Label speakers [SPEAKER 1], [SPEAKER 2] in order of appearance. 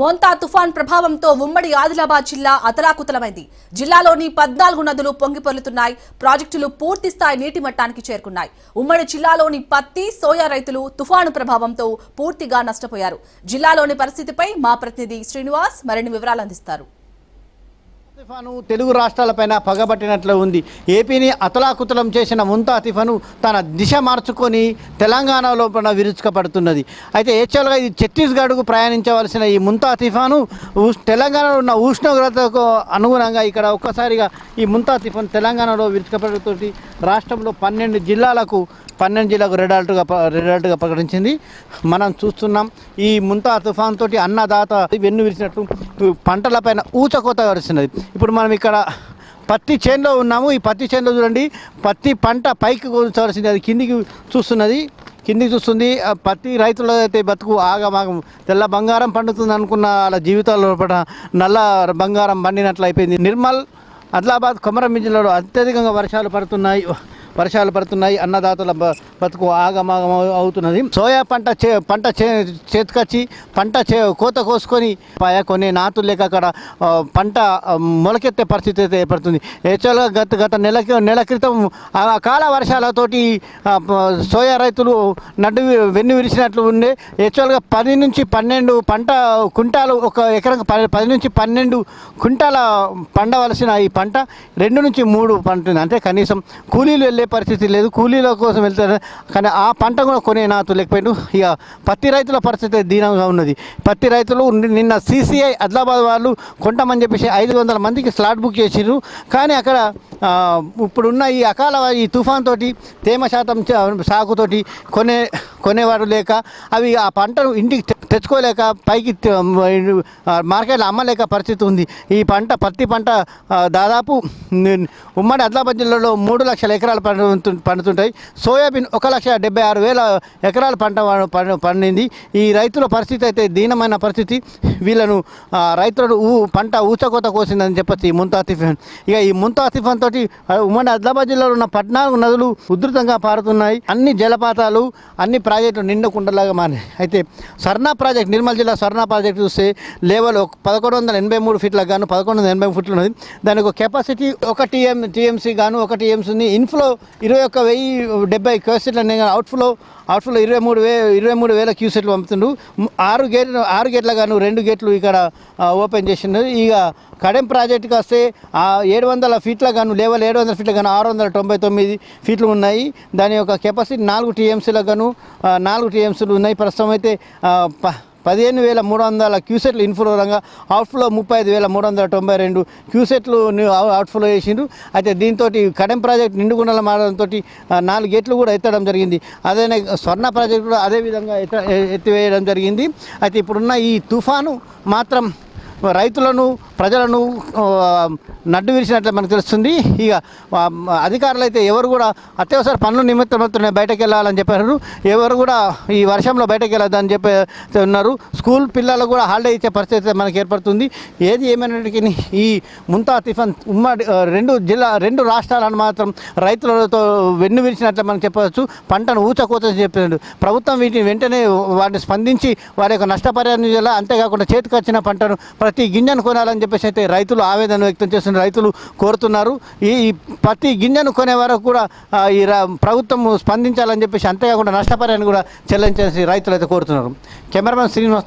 [SPEAKER 1] మోంతా తుఫాన్ ప్రభావంతో ఉమ్మడి ఆదిలాబాద్ జిల్లా అతలాకుతలమైంది. జిల్లాలోని పద్నాలుగు నదులు పొంగిపొర్లుతున్నాయి ప్రాజెక్టులు పూర్తి స్థాయి నీటి మట్టానికి చేరుకున్నాయి. ఉమ్మడి జిల్లాలోని పత్తి సోయా రైతులు తుఫాను ప్రభావంతో పూర్తిగా నష్టపోయారు. జిల్లాలోని పరిస్థితిపై మా ప్రతినిధి శ్రీనివాస్ మరిన్ని వివరాలు అందిస్తారు.
[SPEAKER 2] తిఫాను తెలుగు రాష్ట్రాలపైన పగబట్టినట్లు ఉంది. ఏపీని అతలాకుతలం చేసిన ముంతా తిఫాను తన దిశ మార్చుకొని తెలంగాణ లోపల విరుచుకపడుతున్నది. అయితే యాక్చువల్గా ఇది ఛత్తీస్గఢ్కు ప్రయాణించవలసిన ఈ ముంతా తిఫాను ఉష్- తెలంగాణలో ఉన్న ఉష్ణోగ్రతకు అనుగుణంగా ఇక్కడ ఒక్కసారిగా ఈ ముంతా తిఫాను తెలంగాణలో విరుచుకపడుతుంది రాష్ట్రంలో పన్నెండు జిల్లాలకు పన్నెండు జిల్లాకు రెడ్ అలర్ట్గా రెడ్ అలర్ట్గా ప్రకటించింది. మనం చూస్తున్నాం ఈ ముంతా తుఫాన్ తోటి అన్నదాత వెన్ను విరిచినట్లు పంటలపైన ఊచకోత కరుస్తున్నది ఇప్పుడు మనం ఇక్కడ పత్తి చేనులో ఉన్నాము. ఈ పత్తి చేనులో చూడండి. పత్తి పంట పైకి కూర్చోవలసింది అది కిందికి చూస్తున్నది. కిందికి చూస్తుంది. పత్తి రైతుల అయితే బతుకు ఆగమాగం. తెల్ల బంగారం పండుతుంది అనుకున్న వాళ్ళ జీవితాల్లో లోపల నల్ల బంగారం పండినట్లు అయిపోయింది. నిర్మల్ ఆదిలాబాద్ కొమరం జిల్లాలో అత్యధికంగా వర్షాలు పడుతున్నాయి. వర్షాలు పడుతున్నాయి అన్నదాతల బతుకు ఆగమాగం అవుతున్నది. సోయా పంట చే పంట చే చేతికొచ్చి పంట చే కోత కోసుకొని పాయ కొన్ని నాతులు లేక అక్కడ పంట మొలకెత్తే పరిస్థితి అయితే ఏర్పడుతుంది. యాక్చువల్గా గత గత నెల నెల క్రితం ఆ కాల వర్షాలతోటి సోయా రైతులు నడ్డు వెన్ను విరిచినట్లు ఉండే యాక్చువల్గా పది నుంచి పన్నెండు పంట కుంటాలు ఒక ఎకరం పది పది నుంచి పన్నెండు కుంటాల పండవలసిన ఈ పంట రెండు నుంచి మూడు పంటుంది అంటే కనీసం కూలీలు వెళ్ళే పరిస్థితి లేదు. కూలీల కోసం వెళ్తారు. కానీ ఆ పంట కూడా కొనే నాతు లేకపోయాడు. ఇక పత్తి రైతుల పరిస్థితి దీనంగా ఉన్నది. పత్తి రైతులు నిన్న సీసీఐ ఆదిలాబాద్ వాళ్ళు కొంటామని చెప్పేసి ఐదు వందల మందికి స్లాట్ బుక్ చేసిర్రు. కానీ అక్కడ ఇప్పుడున్న ఈ అకాల ఈ తుఫాన్ తోటి తేమ శాతం సాగుతోటి కొనే కొనేవాడు లేక అవి ఆ పంటను ఇంటికి తె- తెచ్చుకోలేక పైకి మార్కెట్లో అమ్మలేక పరిస్థితి ఉంది. ఈ పంట పత్తి పంట దాదాపు ఉమ్మడి ఆదిలాబాద్ జిల్లాలో మూడు లక్షల ఎకరాలు పండు పండుతుంటాయి. సోయాబీన్ ఒక లక్ష డెబ్బై ఆరు వేల ఎకరాల పంట పండింది. ఈ రైతుల పరిస్థితి అయితే దీనమైన పరిస్థితి. వీళ్ళను రైతులను ఊ పంట ఊచకోత కోసిందని చెప్పచ్చు ఈ ముంతా ఇక ఈ ముంతా తుఫాన్ తోటి ఉమ్మడి ఆదిలాబాద్ జిల్లాలో ఉన్న పద్నాలుగు నదులు ఉధృతంగా పారుతున్నాయి. అన్ని జలపాతాలు అన్ని ప్రాజెక్టులు నిండు కుండలాగా మారినాయి. అయితే సర్నా ప్రాజెక్ట్ నిర్మల్ జిల్లా సర్నా ప్రాజెక్ట్ చూస్తే లెవెల్ ఒక పదకొండు వందల ఎనభై మూడు ఫీట్లకు గాను పదకొండు వందల ఎనభై ఫీట్లు ఉన్నది దానికి ఒక కెపాసిటీ ఒక టీఎం టీఎంసీ గాను ఒక టీఎంసీ ఉంది ఇన్ఫ్లో ఇరవై ఒక్క వెయ్యి డెబ్బై క్యూసెట్లు అనే అవుట్ఫ్లో అవుట్ఫ్లో ఇరవై మూడు వే ఇరవై మూడు వేల క్యూసెట్లు పంపుతుండు ఆరు గేట్ ఆరు గేట్ల గాను రెండు గేట్లు ఇక్కడ ఓపెన్ చేసిండు ఇక కడెం ప్రాజెక్టుకి వస్తే ఏడు వందల ఫీట్ల గాను లేవల్ ఏడు వందల ఫీట్ల గాను ఆరు వందల తొంభై తొమ్మిది ఫీట్లు ఉన్నాయి. దాని యొక్క కెపాసిటీ నాలుగు టీఎంసీలకు గాను నాలుగు టీఎంసీలు ఉన్నాయి. ప్రస్తుతం అయితే ప పదిహేను వేల మూడు వందల క్యూసెట్లు ఇన్ఫ్లో రంగా అవుట్ఫ్లో ముప్పై ఐదు వేల మూడు వందల తొంభై రెండు క్యూసెట్లు అవుట్ఫ్లో చేసిండ్రు. అయితే దీంతో కడెం ప్రాజెక్ట్ నిండుగుండల మారడంతో నాలుగు గేట్లు కూడా ఎత్తడం జరిగింది. అదే స్వర్ణ ప్రాజెక్ట్ కూడా అదే విధంగా ఎత్త ఎత్తివేయడం జరిగింది. అయితే ఇప్పుడున్న ఈ తుఫాను మాత్రం రైతులను ప్రజలను నడ్డు విరిచినట్లు మనకు తెలుస్తుంది. ఇక అధికారులు అయితే ఎవరు కూడా అత్యవసర పనులు నిమిత్తం బయటకు వెళ్ళాలని చెప్పారు. ఎవరు కూడా ఈ వర్షంలో బయటకు వెళ్ళొద్దని చెప్పి ఉన్నారు స్కూల్ పిల్లలకు కూడా హాలిడే ఇచ్చే పరిస్థితి మనకు ఏర్పడుతుంది. ఏది ఏమైనప్పటికీ ఈ ముంతా టిఫన్ ఉమ్మడి రెండు జిల్లా రెండు రాష్ట్రాలను మాత్రం రైతులతో వెన్ను విరిచినట్లు మనం చెప్పవచ్చు. పంటను ఊచకోత చెప్పినట్టు ప్రభుత్వం వీటిని వెంటనే వాటిని స్పందించి వారి యొక్క నష్టపరిహారం చేయాలి? అంతేకాకుండా చేతికి వచ్చిన పంటను ప్రతి గింజను కొనాలని చెప్పేసి అయితే రైతులు ఆవేదన వ్యక్తం చేస్తున్న రైతులు కోరుతున్నారు. ఈ ప్రతి గింజను కొనే వరకు కూడా ఈ రా- ప్రభుత్వం స్పందించాలని చెప్పేసి అంతేకాకుండా నష్టపరిహారం కూడా చెల్లించేసి రైతులు అయితే కోరుతున్నారు. కెమెరామెన్ శ్రీనివాస్